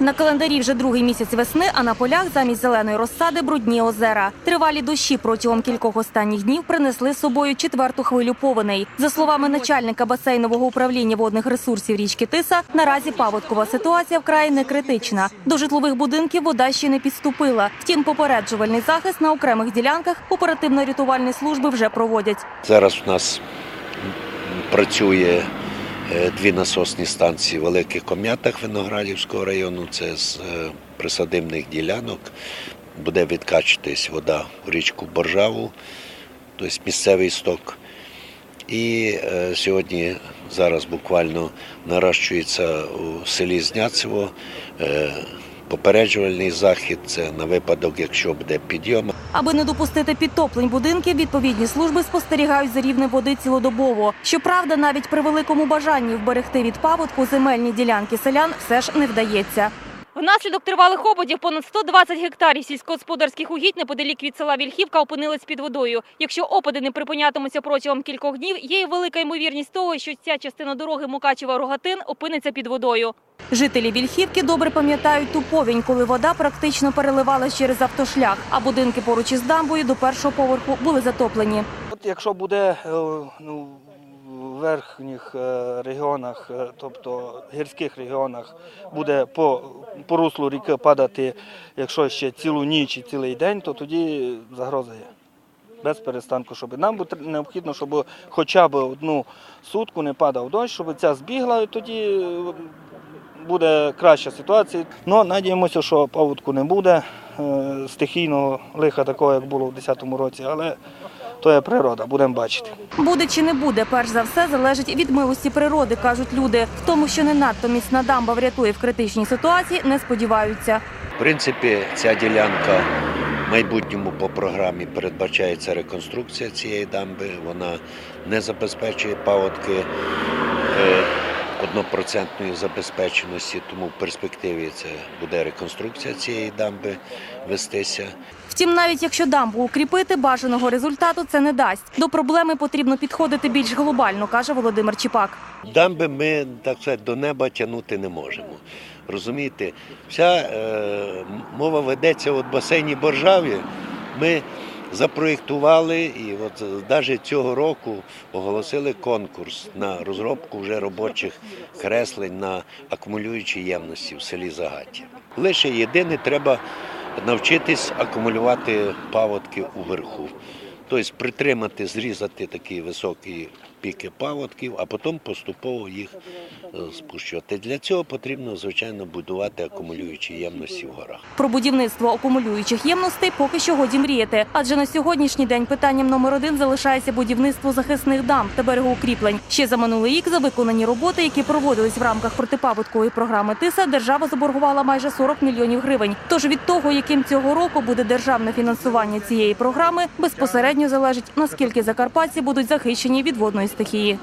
На календарі вже другий місяць весни, а на полях замість зеленої розсади брудні озера. Тривалі дощі протягом кількох останніх днів принесли з собою четверту хвилю повеней. За словами начальника басейнового управління водних ресурсів річки Тиса, наразі паводкова ситуація вкрай не критична. До житлових будинків вода ще не підступила. Втім, попереджувальний захист на окремих ділянках оперативно-рятувальні служби вже проводять. Зараз у нас працює дві насосні станції в Великих Ком'ятах Виноградівського району. Це з е, присадибних ділянок. Буде відкачуватись вода в річку Боржаву, тобто місцевий сток. І е, сьогодні зараз буквально наращується у селі Зняцево е, попереджувальний захід. Це на випадок, якщо буде підйом. Аби не допустити підтоплень будинків, відповідні служби спостерігають за рівнем води цілодобово. Щоправда, навіть при великому бажанні вберегти від паводку земельні ділянки селян все ж не вдається. Внаслідок тривалих опадів понад 120 гектарів сільськогосподарських угідь неподалік від села Вільхівка опинились під водою. Якщо опади не припинятимуться протягом кількох днів, є і велика ймовірність того, що ця частина дороги Мукачева-Рогатин опиниться під водою. Жителі Вільхівки добре пам'ятають ту повінь, коли вода практично переливалась через автошлях, а будинки поруч із дамбою до першого поверху були затоплені. От якщо буде е, ну, в верхніх е, регіонах, е, тобто гірських регіонах, буде по, по руслу ріки падати, якщо ще цілу ніч і цілий день, то тоді загроза є. Без перестанку, щоб нам необхідно, щоб хоча б одну сутку не падав дощ, щоб ця збігла, і тоді е, буде краща ситуація. Ну, надіємося, що паводку не буде е, стихійного лиха такого, як було в 2010 році, але то є природа, будемо бачити. Буде чи не буде, перш за все, залежить від милості природи, кажуть люди. В тому, що не надто міцна дамба врятує в критичній ситуації, не сподіваються. В принципі, ця ділянка в майбутньому по програмі передбачається реконструкція цієї дамби. Вона не забезпечує паводки е, однопроцентної забезпеченості, тому в перспективі це буде реконструкція цієї дамби вестися. Втім, навіть якщо дамбу укріпити, бажаного результату це не дасть. До проблеми потрібно підходити більш глобально, каже Володимир Чіпак. Дамби ми так сказати, до неба тягнути не можемо. Розумієте, вся е, мова ведеться от басейні Боржаві. Ми запроєктували і от навіть цього року оголосили конкурс на розробку вже робочих креслень на акумулюючі ємності в селі Загаття. Лише єдине треба навчитись акумулювати паводки уверху. Тобто притримати, зрізати такі високі піки паводків, а потім поступово їх е, спущувати. Для цього потрібно, звичайно, будувати акумулюючі ємності в горах. Про будівництво акумулюючих ємностей поки що годі мріяти. Адже на сьогоднішній день питанням номер один залишається будівництво захисних дамб та берегоукріплень. Ще за минулий рік за виконані роботи, які проводились в рамках протипаводкової програми ТИСА, держава заборгувала майже 40 мільйонів гривень. Тож від того, яким цього року буде державне фінансування цієї програми, безпосередньо залежить наскільки закарпатці будуть захищені від водної стихії.